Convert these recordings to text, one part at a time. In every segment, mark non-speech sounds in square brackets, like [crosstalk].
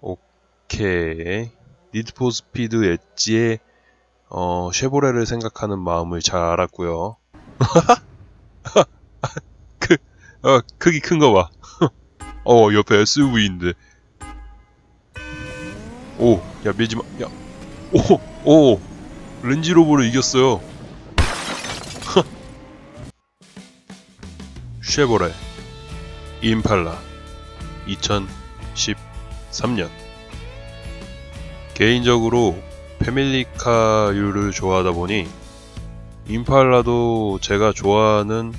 오케이. 니드포 스피드 엣지의 어, 쉐보레를 생각하는 마음을 잘 알았고요. [laughs] 그, 어, 크기 큰 거 봐. [laughs] 어, 옆에 SUV인데. 오, 야, 밀지 마. 야. 오, 오. 렌지로버를 이겼어요. [laughs] 쉐보레 임팔라 2013년 개인적으로 패밀리카류를 좋아하다 보니 임팔라도 제가 좋아하는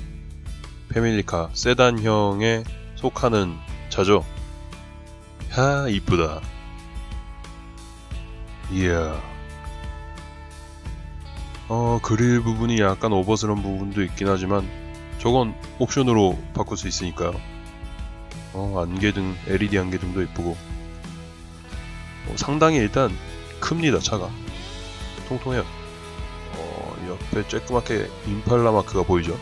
패밀리카 세단형에 속하는 차죠. 야 이쁘다. 이야. 어 그릴 부분이 약간 오버스러운 부분도 있긴 하지만 저건 옵션으로 바꿀 수 있으니까요. 어 안개등 LED 안개등도 이쁘고 어, 상당히 일단 큽니다 차가 통통해요. 어 옆에 쬐끄맣게 임팔라 마크가 보이죠?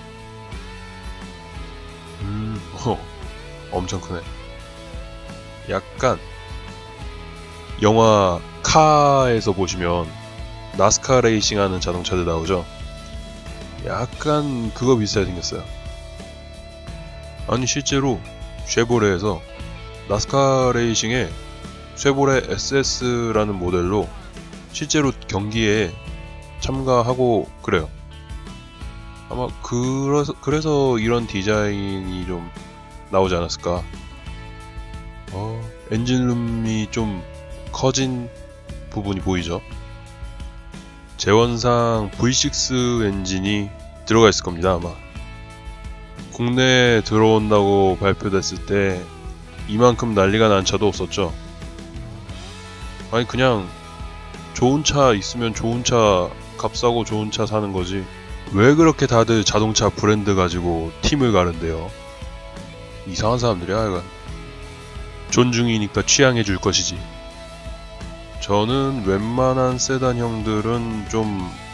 음, 어, 엄청 크네. 약간 영화 카에서 보시면 나스카 레이싱 하는 자동차들 나오죠? 약간 그거 비슷하게 생겼어요. 아니 실제로 쉐보레에서 나스카 레이싱에 쉐보레 SS라는 모델로 실제로 경기에 참가하고 그래요. 아마 그래서, 그래서 이런 디자인이 좀 나오지 않았을까. 어, 엔진룸이 좀 커진 부분이 보이죠? 재원상 V6 엔진이 들어가 있을 겁니다, 아마. 국내에 들어온다고 발표됐을 때 이만큼 난리가 난 차도 없었죠. 아니, 그냥 좋은 차 있으면 좋은 차 값싸고 좋은 차 사는 거지. 왜 그렇게 다들 자동차 브랜드 가지고 팀을 가는데요? 이상한 사람들이야, 이건. 존중이니까 취향해 줄 것이지. 저는 웬만한 세단 형들은 좀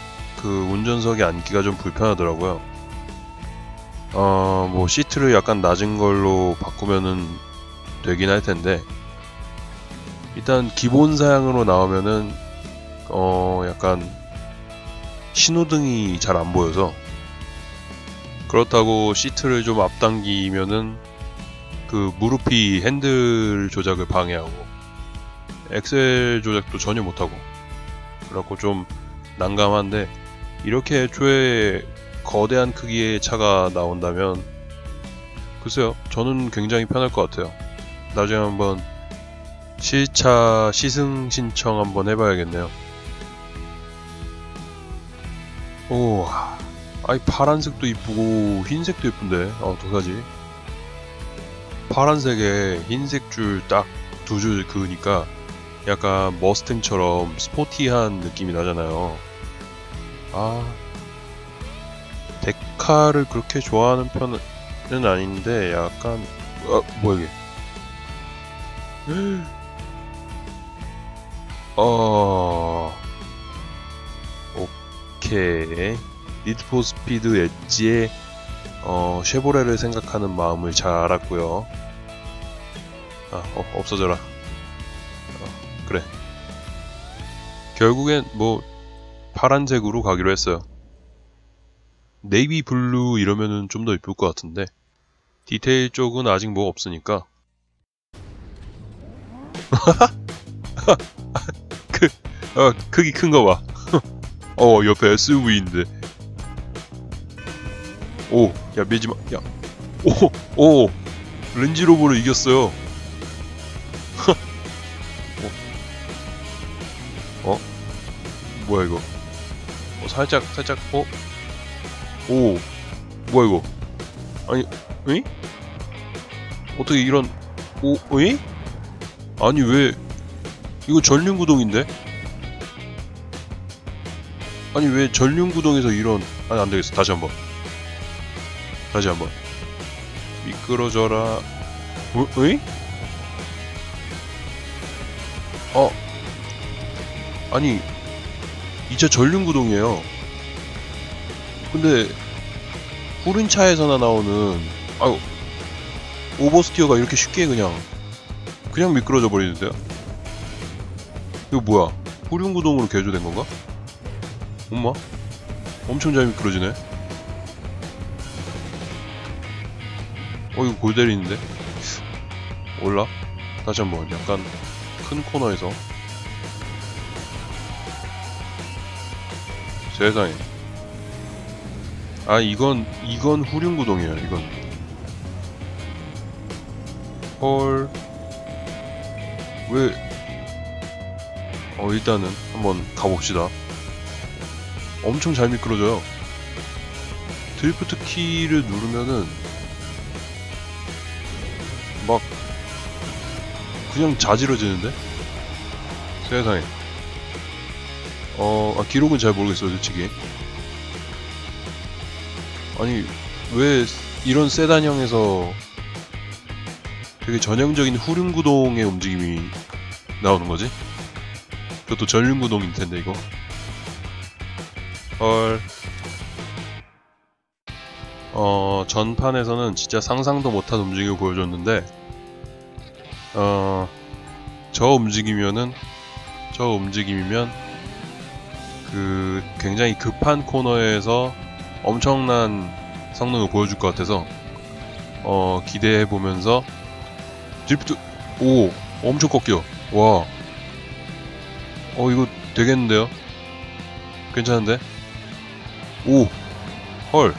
그 운전석에 앉기가 좀 불편하더라고요. 어, 뭐 시트를 약간 낮은 걸로 바꾸면은 되긴 할 텐데 일단 기본 사양으로 나오면은 어, 약간 신호등이 잘 안 보여서 그렇다고 시트를 좀 앞당기면은 그 무릎이 핸들 조작을 방해하고 엑셀 조작도 전혀 못하고 그래갖고 좀 난감한데 이렇게 애초에 거대한 크기의 차가 나온다면 글쎄요 저는 굉장히 편할 것 같아요. 나중에 한번 실차 시승 신청 한번 해봐야겠네요 오 아이 파란색도 이쁘고 흰색도 이쁜데 아 도사지 파란색에 흰색 줄 딱 두 줄 그으니까 약간 머스탱처럼 스포티한 느낌이 나잖아요. 아, 데카를 그렇게 좋아하는 편은 아닌데 약간 어, 뭐야 이게? 어, 오케이. 니드포 스피드 엣지의 어, 쉐보레를 생각하는 마음을 잘 알았고요. 아, 어, 없어져라. 어, 그래. 결국엔 뭐 파란색으로 가기로 했어요. 네이비 블루 이러면은 좀 더 이쁠 것 같은데 디테일 쪽은 아직 뭐 없으니까 그 [laughs] 어, 크기 큰 거 봐. [laughs] 어 옆에 SUV인데 오, 야 밀지 마. 야, 오, 오, 렌지로버를 이겼어요. [laughs] 어? 어? 뭐야 이거? 어, 살짝, 살짝, 어? 오, 뭐야 이거? 아니, 응? 어떻게 이런, 오, 응? 아니 왜? 이거 전륜구동인데? 아니 왜 전륜구동에서 이런? 아니 안 되겠어. 다시 한번. 다시 한번 미끄러져라 어? 으이? 어 아니 이차 전륜구동이에요 근데 후른 차에서나 나오는 아유 오버스티어가 이렇게 쉽게 그냥 그냥 미끄러져 버리는데요 이거 뭐야? 후륜구동으로 개조된 건가? 엄마? 엄청 잘 미끄러지네. 어, 이거 골 때리는데? 올라? 다시 한번 약간 큰 코너에서 세상에 아 이건 이건 후륜구동이에요 이건 헐 왜? 어 일단은 한번 가봅시다 엄청 잘 미끄러져요 드리프트 키를 누르면은 막 그냥 자지러지는데? 세상에 어 아, 기록은 잘 모르겠어요 솔직히 아니 왜 이런 세단형에서 되게 전형적인 후륜구동의 움직임이 나오는 거지? 그것도 전륜구동일 텐데 이거 헐. 어, 전판에서는 진짜 상상도 못한 움직임을 보여줬는데 어, 저 움직임이면은 저 움직임이면 그 굉장히 급한 코너에서 엄청난 성능을 보여줄 것 같아서 어, 기대해 보면서 드리프트 오 엄청 꺾여. 와. 어 이거 되겠는데요? 괜찮은데 오 헐.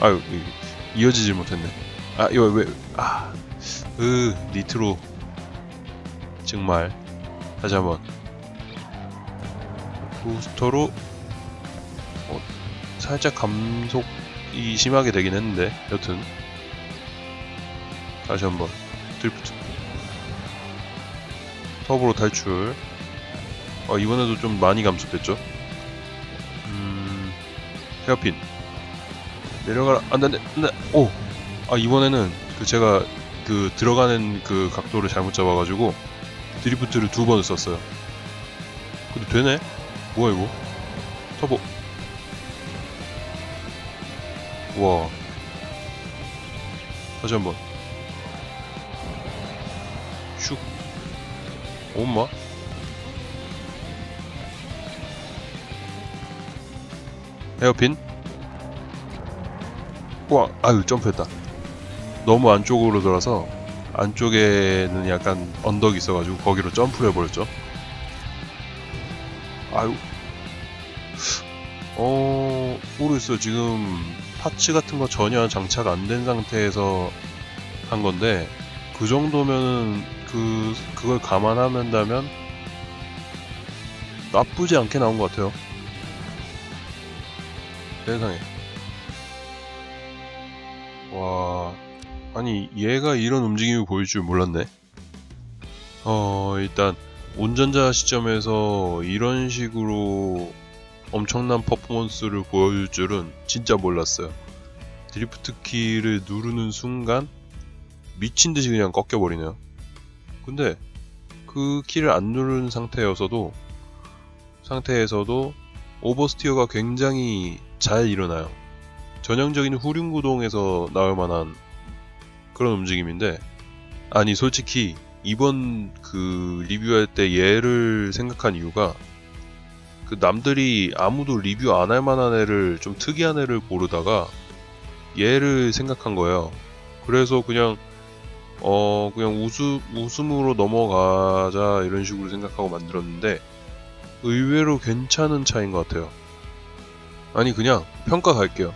아유 이- 이어지질 못했네. 아 이거 왜 아 으 니트로. 정말. 다시 한 번. 부스터로. 어, 살짝 감속이 심하게 되긴 했는데 여튼. 다시 한 번. 드리프트. 터보로 탈출. 어, 이번에도 좀 많이 감속됐죠? 음 헤어핀. 내려가라 안돼 안돼 안돼 오아 이번에는 그 제가 그 들어가는 그 각도를 잘못 잡아가지고 드리프트를 두 번을 썼어요. 근데 되네? 뭐야 이거? 터보. 와. 다시 한번. 슉. 엄마 헤어핀? 와 아유 점프했다. 너무 안쪽으로 돌아서 안쪽에는 약간 언덕이 있어가지고 거기로 점프를 해버렸죠. 아유. 어 모르겠어요. 지금 파츠 같은 거 전혀 장착 안 된 상태에서 한 건데 그 정도면은 그 그걸 감안한다면 나쁘지 않게 나온 것 같아요 세상에. 와 아니 얘가 이런 움직임을 보일 줄 몰랐네. 어 일단 운전자 시점에서 이런 식으로 엄청난 퍼포먼스를 보여줄 줄은 진짜 몰랐어요. 드리프트 키를 누르는 순간 미친 듯이 그냥 꺾여버리네요. 근데 그 키를 안 누른 상태여서도 상태에서도 오버스티어가 굉장히 잘 일어나요 전형적인 후륜구동에서 나올 만한 그런 움직임인데 아니 솔직히 이번 그 리뷰할 때 얘를 생각한 이유가 그 남들이 아무도 리뷰 안 할 만한 애를 좀 특이한 애를 고르다가 얘를 생각한 거예요. 그래서 그냥 어 그냥 웃음 웃음으로 넘어가자 이런 식으로 생각하고 만들었는데 의외로 괜찮은 차인 것 같아요. 아니 그냥 평가 갈게요.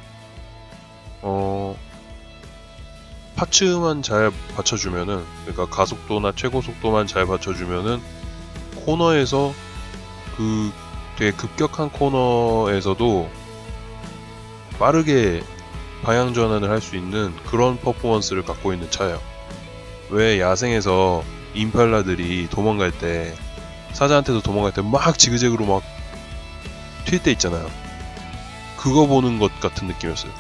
어 파츠만 잘 받쳐주면은 그러니까 가속도나 최고 속도만 잘 받쳐주면은 코너에서 그 되게 급격한 코너에서도 빠르게 방향 전환을 할 수 있는 그런 퍼포먼스를 갖고 있는 차예요. 왜 야생에서 임팔라들이 도망갈 때 사자한테도 도망갈 때 막 지그재그로 막 튈 때 있잖아요. 그거 보는 것 같은 느낌이었어요.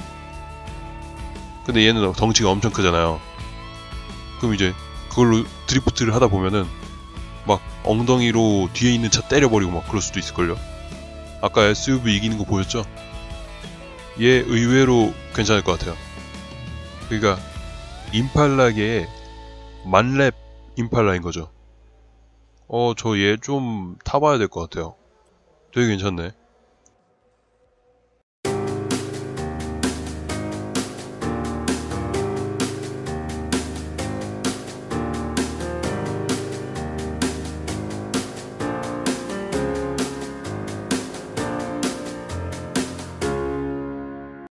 근데 얘는 덩치가 엄청 크잖아요. 그럼 이제 그걸로 드리프트를 하다 보면은 막 엉덩이로 뒤에 있는 차 때려버리고 막 그럴 수도 있을걸요. 아까 SUV 이기는 거 보였죠? 얘 의외로 괜찮을 것 같아요. 그러니까 임팔라계의 만렙 임팔라인 거죠. 어, 저 얘 좀 타봐야 될 것 같아요. 되게 괜찮네.